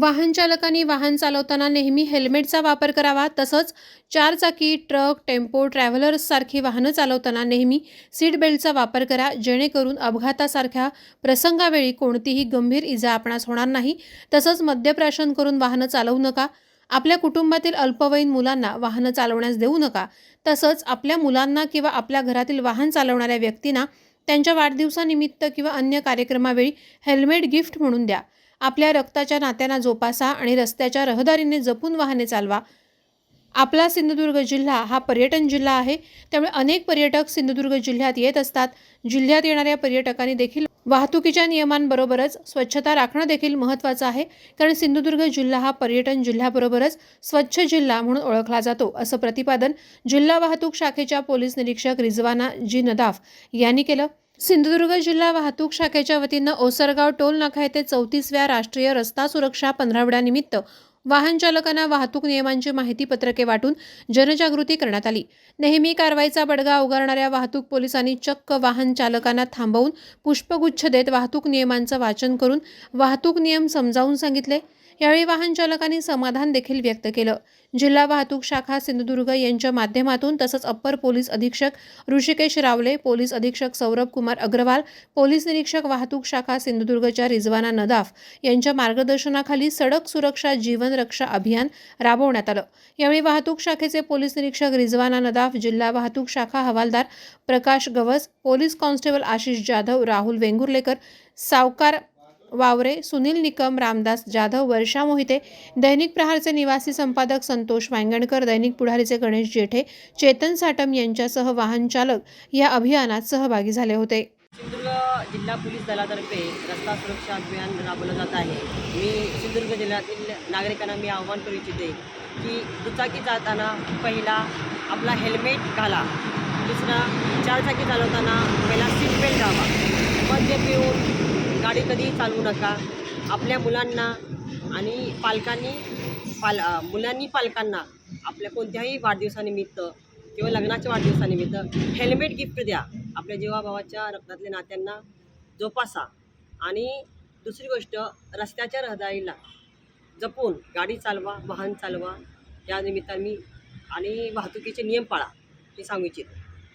वाहन चालकांनी वाहन चालवताना नेहमी हेल्मेटचा वापर करावा तसंच चारचाकी ट्रक टेम्पो ट्रॅव्हलर्ससारखी वाहनं चालवताना नेहमी सीट बेल्टचा वापर करा जेणेकरून अपघातासारख्या प्रसंगावेळी कोणतीही गंभीर इजा आपणास होणार नाही. तसंच मद्यप्राशन करून वाहनं चालवू नका. आपल्या कुटुंबातील अल्पवयीन मुलांना वाहनं चालवण्यास देऊ नका. तसंच आपल्या मुलांना किंवा आपल्या घरातील वाहन चालवणाऱ्या व्यक्तींना त्यांच्या वाढदिवसानिमित्त किंवा अन्य कार्यक्रमावेळी हेल्मेट गिफ्ट म्हणून द्या. आपल्या रक्ताच्या नात्यांना जोपासा आणि रस्त्याच्या रहदारीने जपून वाहने चालवा. आपला सिंधुदुर्ग जिल्हा हा पर्यटन जिल्हा आहे. त्यामुळे अनेक पर्यटक सिंधुदुर्ग जिल्ह्यात येत असतात. जिल्ह्यात येणाऱ्या पर्यटकांनी देखील वाहतुकीच्या नियमांबरोबरच स्वच्छता राखणं देखील महत्त्वाचं आहे. कारण सिंधुदुर्ग जिल्हा हा पर्यटन जिल्ह्याबरोबरच स्वच्छ जिल्हा म्हणून ओळखला जातो असं प्रतिपादन जिल्हा वाहतूक शाखेच्या पोलीस निरीक्षक रिजवाना जी नदाफ यांनी केलं. सिंधुदुर्ग जिल्हा वाहतूक शाखेच्या वतीनं ओसरगाव टोल नाका येथे चौतीसव्या राष्ट्रीय रस्ता सुरक्षा पंधरावड्यानिमित्त वाहन चालकांना वाहतूक नियमांची माहिती पत्रके वाटून जनजागृती करण्यात आली. नेहमी कारवाईचा बडगा उगारणाऱ्या वाहतूक पोलिसांनी चक्क वाहन चालकांना थांबवून पुष्पगुच्छ देत वाहतूक नियमांचं वाचन करून वाहतूक नियम समजावून सांगितले. यावेळी वाहन चालकांनी समाधान देखील व्यक्त केलं. जिल्हा वाहतूक शाखा सिंधुदुर्ग यांच्या माध्यमातून तसंच अप्पर पोलीस अधीक्षक ऋषिकेश रावले पोलीस अधीक्षक सौरभ कुमार अग्रवाल पोलीस निरीक्षक वाहतूक शाखा सिंधुदुर्गच्या रिजवाना नदाफ यांच्या मार्गदर्शनाखाली सडक सुरक्षा जीवन रक्षा अभियान राबवण्यात आलं. यावेळी वाहतूक शाखेचे पोलीस निरीक्षक रिजवाना नदाफ जिल्हा वाहतूक शाखा हवालदार प्रकाश गवस पोलीस कॉन्स्टेबल आशिष जाधव राहुल वेंगुर्लेकर सावकार वावरे सुनील निकम रामदास जाधव वर्षा मोहिते दैनिक प्रहारचे निवासी संपादक संतोष वांगणकर दैनिक पुढारीचे गणेश जेठे चेतन साटम यांच्यासह वाहन चालक या अभियानात सहभागी झाले होते. सिंधुदुर्ग जिल्हा पोलीस दलातर्फे रस्ता सुरक्षा अभियान राबवलं जात आहे. मी सिंधुदुर्ग जिल्ह्यातील नागरिकांना मी आव्हान करू इच्छिते की दुचाकी जाताना पहिला आपला हेल्मेट घाला. दुसरा चारचाकी चालवताना पहिला सीट बेल्ट लावा मद्य पिऊन गाडी कधीही चालवू नका. आपल्या मुलांना आणि पालकांनी पाल मुलांनी पालकांना आपल्या कोणत्याही वाढदिवसानिमित्त किंवा लग्नाच्या वाढदिवसानिमित्त हेल्मेट गिफ्ट द्या. आपल्या जीवाभावाच्या रक्तातल्या नात्यांना जोपासा. आणि दुसरी गोष्ट रस्त्याच्या रहदारीला जपून गाडी चालवा वाहन चालवा. या निमित्ताने मी आणि वाहतुकीचे नियम पाळा हे सांगू इच्छितो.